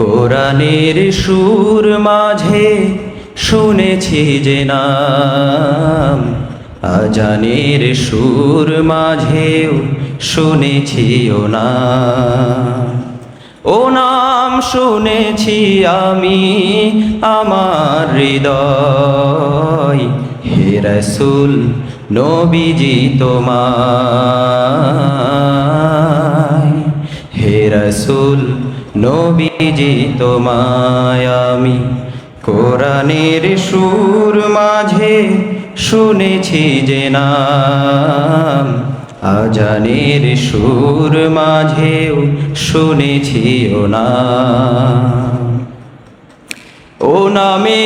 কোরআনের সুর মাঝে শুনেছি যে নাম। আজানের সুর মাঝেও শুনেছি ও নাম। ও নাম শুনেছি আমি আমার হৃদয়। হে রসুল, নবীজি তোমায়। হে রসুল নবীজি তোমায় আমি কোরআনের সুর মাঝে শুনেছি যে নাম। আজানের সুর মাঝেও শুনেছি ও নাম। ও নামে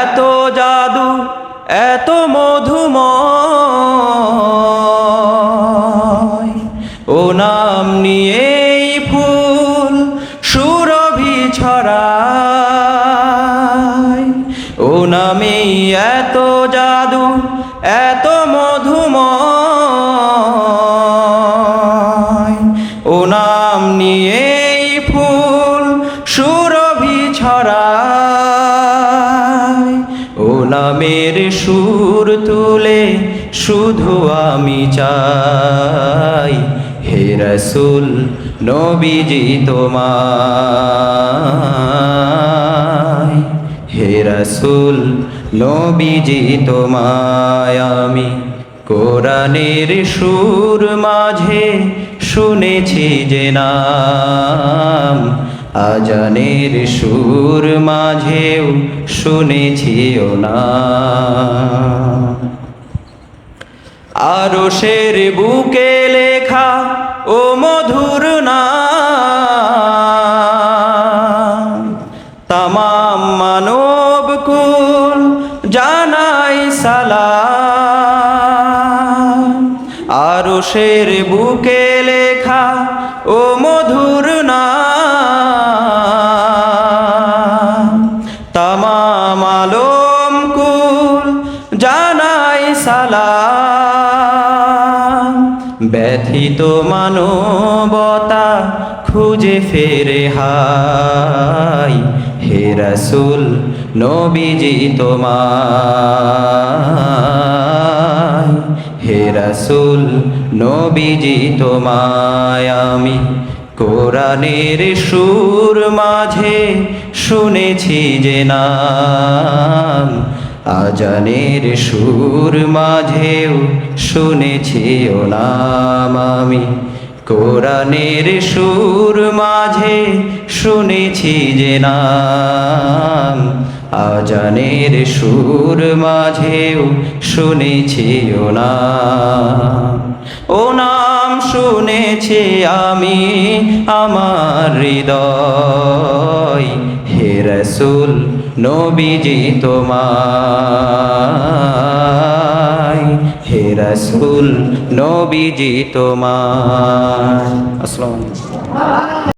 এত জাদু, এত মধুময় এত জাদু, এত মধুময়। ও নাম নিয়েই ফুল সুরভি ছড়ায়। ও নামের সুর তুলে শুধু আমি চাই। হে রসুল, নবীজি তোমায়। হে রসুল নবীজি তোমায় আমি কোরআনের সুর মাঝে শুনেছি যে নাম, আজানের সুর মাঝেও শুনেছি ও নাম। আরও শের বুকে লেখা ও মধুর নাম সালাম। আরও শের বুকে লেখা, ও মধুর না তামাম আলম কুল জানাই সালাম। ব্যথিত মানবতা খুঁজে ফেরে হে রসুল নবীজি তোমায়। হে রসুল নবীজি তোমায়, আমি কোরআনের সুর মাঝে শুনেছি যে নাম। আজানের সুর মাঝেও শুনেছি ও নাম, আমি কোরআনের সুর মাঝে শুনেছি যে নাম, আজানের সুর মাঝেও শুনেছি ও নাম। ও নাম শুনেছি আমি আমার হৃদয়, হে রসুল নবীজি তোমায় হে রসুল নবীজি তোমার। আসসালামু আলাইকুম।